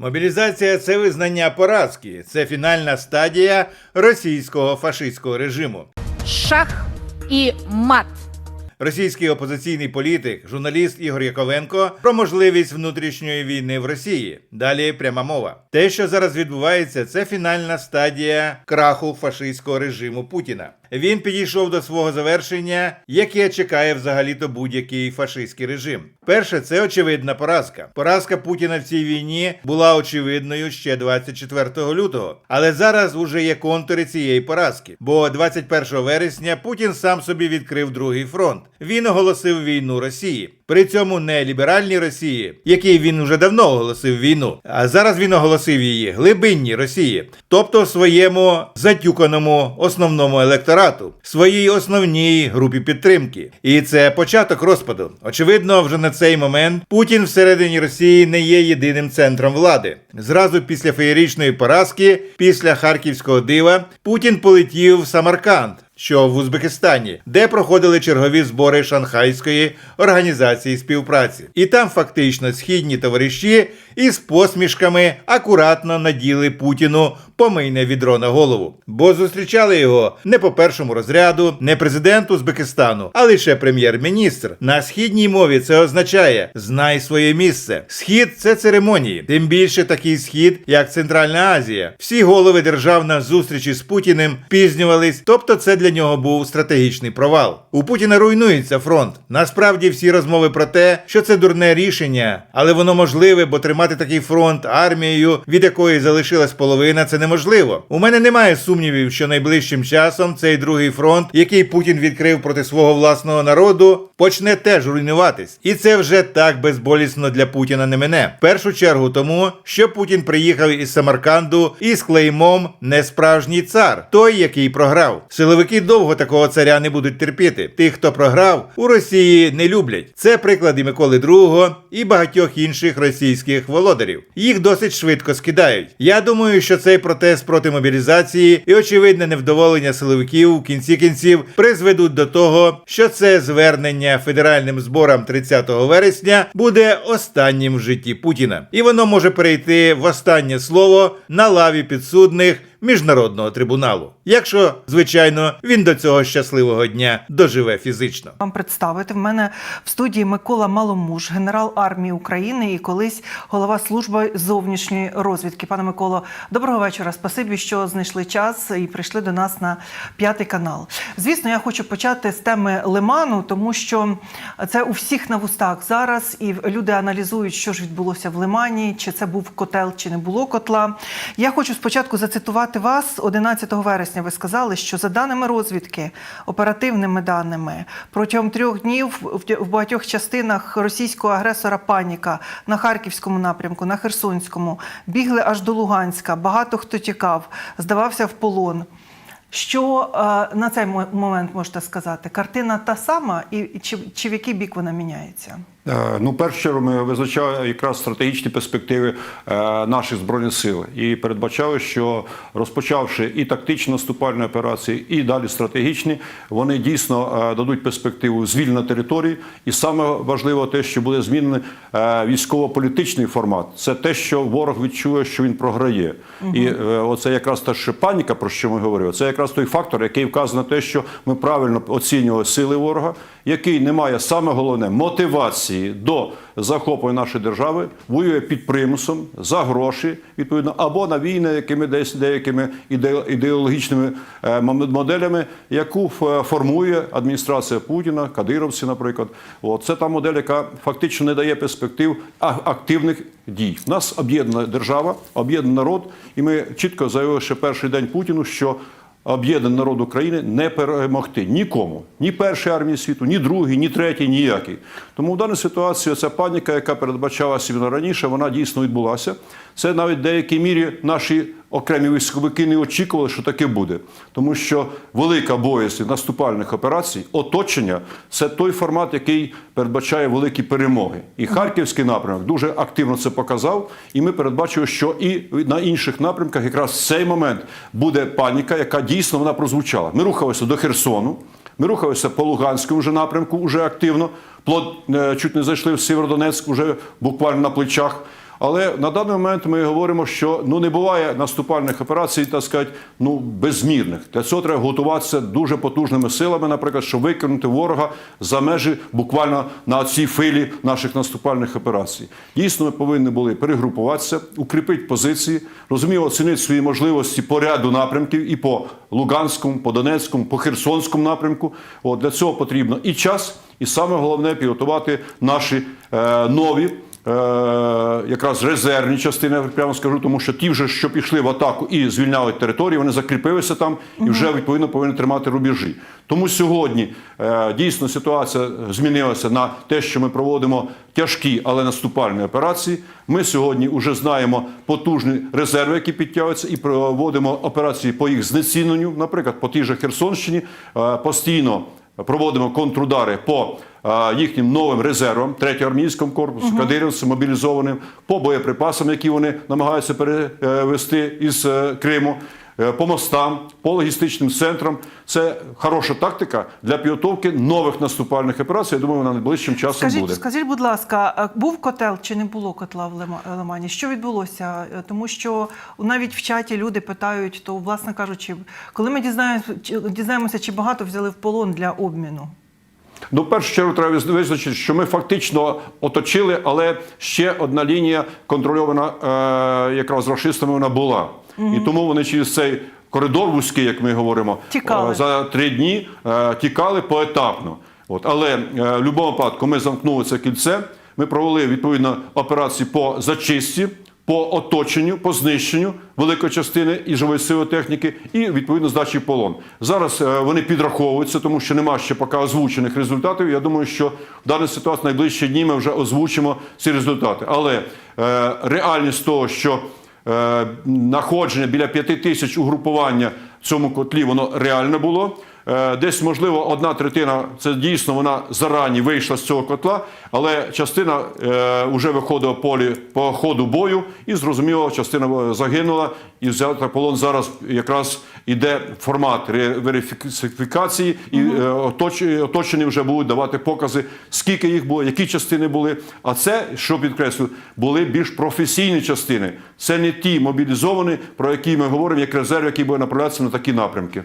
Мобілізація це визнання поразки, це фінальна стадія російського фашистського режиму. шах і мат. Російський опозиційний політик, журналіст Ігор Яковенко про можливість внутрішньої війни в Росії. Далі пряма мова. Те, що зараз відбувається, це фінальна стадія краху фашистського режиму Путіна. Він підійшов до свого завершення, яке чекає взагалі-то будь-який фашистський режим. Перше, це очевидна поразка. Поразка Путіна в цій війні була очевидною ще 24 лютого. Але зараз уже є контури цієї поразки. Бо 21 вересня Путін сам собі відкрив другий фронт. Він оголосив війну Росії. При цьому не ліберальній Росії, якій він уже давно оголосив війну, а зараз він оголосив її глибинній Росії, тобто своєму затюканому основному електорату, своїй основній групі підтримки. І це початок розпаду. Очевидно, вже на цей момент Путін всередині Росії не є єдиним центром влади. Зразу після феєричної поразки, після харківського дива, Путін полетів в Самарканд що в Узбекистані, де проходили чергові збори Шанхайської організації співпраці. І там фактично східні товариші із посмішками акуратно наділи Путіну помийне відро на голову, бо зустрічали його не по першому розряду, не президент Узбекистану, а лише прем'єр-міністр. На східній мові це означає знай своє місце. Схід це церемонії, тим більше такий схід, як Центральна Азія. Всі голови держав на зустрічі з Путіним пізнювались, тобто це для нього був стратегічний провал. У Путіна руйнується фронт. Насправді всі розмови про те, що це дурне рішення, але воно можливе, бо тримати такий фронт армією, від якої залишилась половина, це неможливо. У мене немає сумнівів, що найближчим часом цей другий фронт, який Путін відкрив проти свого власного народу, почне теж руйнуватись. І це вже так безболісно для Путіна не мене. В першу чергу тому, що Путін приїхав із Самарканду із клеймом несправжній цар, той, який програв. Силовики довго такого царя не будуть терпіти. Тих, хто програв, у Росії не люблять. Це приклади Миколи II і багатьох інших російських володарів. Їх досить швидко скидають. Я думаю, що цей протест проти мобілізації і очевидне невдоволення силовиків в кінці кінців призведуть до того, що це звернення федеральним зборам 30 вересня буде останнім в житті Путіна, і воно може перейти в останнє слово на лаві підсудних міжнародного трибуналу. Якщо, звичайно, він до цього щасливого дня доживе фізично. Вам представити в мене в студії Микола Маломуж, генерал армії України і колись голова служби зовнішньої розвідки. Пане Миколо, доброго вечора. Спасибі, що знайшли час і прийшли до нас на п'ятий канал. Звісно, я хочу почати з теми лиману, тому що це у всіх на вустах зараз, і люди аналізують, що ж відбулося в лимані, чи це був котел, чи не було котла. Я хочу спочатку зацитувати вас 11 вересня. Ви сказали, що за даними розвідки, оперативними даними, протягом трьох днів в багатьох частинах російського агресора паніка на харківському напрямку, на Херсонському, бігли аж до Луганська. Багато хто тікав, здавався в полон. Що е, на цей момент можете сказати? Картина та сама, і, і чи, чи в який бік вона міняється? Е, Ну, першу ми визначали якраз стратегічні перспективи е, наших збройних сил і передбачали, що розпочавши і тактичні наступальні операції, і далі стратегічні, вони дійсно е, дадуть перспективу звільнення території. І саме важливо те, що буде змінений е, військово-політичний формат. Це те, що ворог відчує, що він програє. І е, оце якраз та ще паніка, про що ми говорили. Це якраз той фактор, який вказує на те, що ми правильно оцінювали сили ворога, який не має саме головне мотивації до захоплення нашої держави, воює під примусом за гроші, відповідно, або на війни, якими десь деякими іде- ідеологічними е, моделями, яку формує адміністрація Путіна, кадировці, наприклад. От це та модель, яка фактично не дає перспектив активних дій. У нас об'єднана держава, об'єднаний народ, і ми чітко заявили ще перший день Путіну, що об'єднаний народ України не перемогти нікому, ні першій армії світу, ні другій, ні третій, ніякій. Тому в даній ситуації ця паніка, яка передбачалася раніше, вона дійсно відбулася. Це навіть в деякій мірі наші окремі військовики не очікували, що таке буде. Тому що велика боязь наступальних операцій, оточення це той формат, який передбачає великі перемоги. І Харківський напрямок дуже активно це показав. І ми передбачили, що і на інших напрямках якраз в цей момент буде паніка, яка дійсно вона прозвучала. Ми рухалися до Херсону. Ми рухалися по Луганському вже напрямку, вже активно. Плод е, чуть не зайшли в Сєвєродонецьк, вже буквально на плечах. Але на даний момент ми говоримо, що ну не буває наступальних операцій, так сказати, ну безмірних. Для цього треба готуватися дуже потужними силами, наприклад, щоб викинути ворога за межі буквально на цій филі наших наступальних операцій. Дійсно, ми повинні були перегрупуватися, укріпити позиції, розуміло, оцінити свої можливості по ряду напрямків і по Луганському, по Донецькому, по Херсонському напрямку. От для цього потрібно і час, і саме головне підготувати наші е, нові. Е, якраз резервні частини, прямо скажу, тому що ті вже, що пішли в атаку і звільняли території, вони закріпилися там і вже відповідно повинні тримати рубежі. Тому сьогодні е, дійсно ситуація змінилася на те, що ми проводимо тяжкі, але наступальні операції. Ми сьогодні вже знаємо потужні резерви, які підтягуються, і проводимо операції по їх знеціненню. Наприклад, по тій же Херсонщині е, постійно проводимо контрудари по їхнім новим резервам, третього армійському корпусу, кадирівцям мобілізованим, по боєприпасам, які вони намагаються перевести із е, Криму, е, по мостам, по логістичним центрам. Це хороша тактика для підготовки нових наступальних операцій. Я думаю, вона найближчим часом Скажіть, буде. скажіть, будь ласка, був котел чи не було котла в Лима- Лимані? Що відбулося? Е, Тому що навіть в чаті люди питають, то, власне кажучи, коли ми дізнаємося, дізнаємося, чи багато взяли в полон для обміну? Ну, в першу чергу треба визначити, що ми фактично оточили, але ще одна лінія контрольована е, якраз рашистами вона була. І тому вони через цей коридор вузький, як ми говоримо, Тікали. е, за три дні е, тікали поетапно. От. Але е, в будь-якому випадку ми замкнули це кільце, ми провели відповідно операції по зачистці, по оточенню, по знищенню великої частини і живої сили техніки, і відповідно здачі полон. Зараз е, вони підраховуються, тому що нема ще поки озвучених результатів. Я думаю, що в даній ситуації найближчі дні ми вже озвучимо ці результати. Але е, реальність того, що е, знаходження біля п'яти тисяч угрупування цьому котлі, воно реально було. Е, Десь, можливо, одна третина це дійсно вона зарані вийшла з цього котла, але частина е, вже виходила полі по ходу бою, і зрозуміло, частина е, загинула, і взята полон зараз якраз іде формат верифікації, і е, оточ- оточені вже будуть давати покази, скільки їх було, які частини були. А це, що підкреслю, були більш професійні частини. Це не ті мобілізовані, про які ми говоримо, як резерв, який буде направлятися на такі напрямки.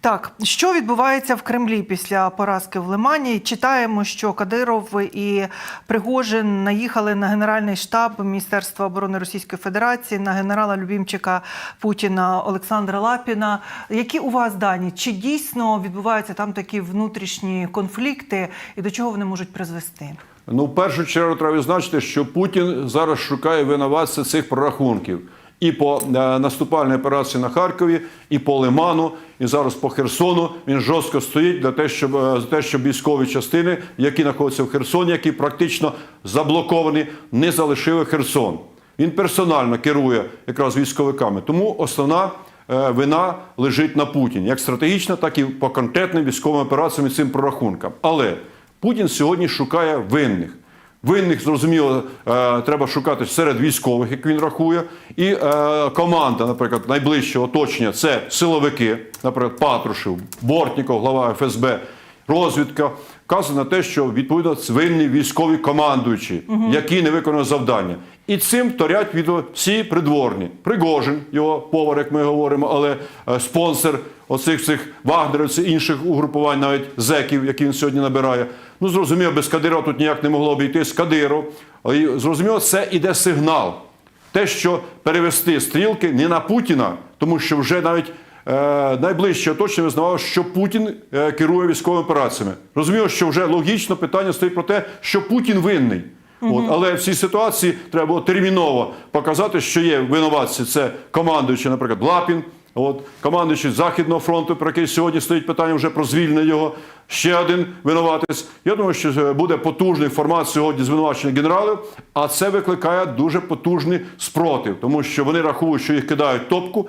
Так, що відбувається в Кремлі після поразки в Лимані? Читаємо, що Кадиров і Пригожин наїхали на генеральний штаб Міністерства оборони Російської Федерації на генерала Любімчика Путіна Олександра Лапіна. Які у вас дані? Чи дійсно відбуваються там такі внутрішні конфлікти, і до чого вони можуть призвести? Ну, в першу чергу треба відзначити, що Путін зараз шукає винуватця цих прорахунків. І по е, наступальній операції на Харкові, і по Лиману, і зараз по Херсону. Він жорстко стоїть для те, щоб е, за те, щоб військові частини, які знаходяться в Херсоні, які практично заблоковані, не залишили Херсон. Він персонально керує якраз військовиками. Тому основна е, вина лежить на Путіні, як стратегічна, так і по конкретним військовим операціям і цим прорахункам. Але Путін сьогодні шукає винних. Винних, зрозуміло, е, треба шукати серед військових, як він рахує. І е, команда, наприклад, найближчого оточення це силовики, наприклад, Патрушев, Бортніков, глава ФСБ, розвідка. Вказує на те, що відповідно винні військові командуючі, які не виконали завдання. І цим торять від всі придворні. Пригожин, його повар, як ми говоримо, але е, спонсор оцих цих вагнерівців, інших угрупувань, навіть зеків, які він сьогодні набирає. Ну, зрозуміло, без Кадирова тут ніяк не могло обійтись. Кадиров. І зрозуміло, це іде сигнал. Те, що перевести стрілки не на Путіна, тому що вже навіть найближче оточення визнавало, що Путін е, керує військовими операціями. Розуміло, що вже логічно питання стоїть про те, що Путін винний. От, але в цій ситуації треба було терміново показати, що є винуватці. Це командуючий, наприклад, Лапін, от, командуючий Західного фронту, про який сьогодні стоїть питання вже про звільнення його. Ще один винуватець. Я думаю, що е, буде потужний формат сьогодні звинувачення генералів, а це викликає дуже потужний спротив, тому що вони рахують, що їх кидають топку.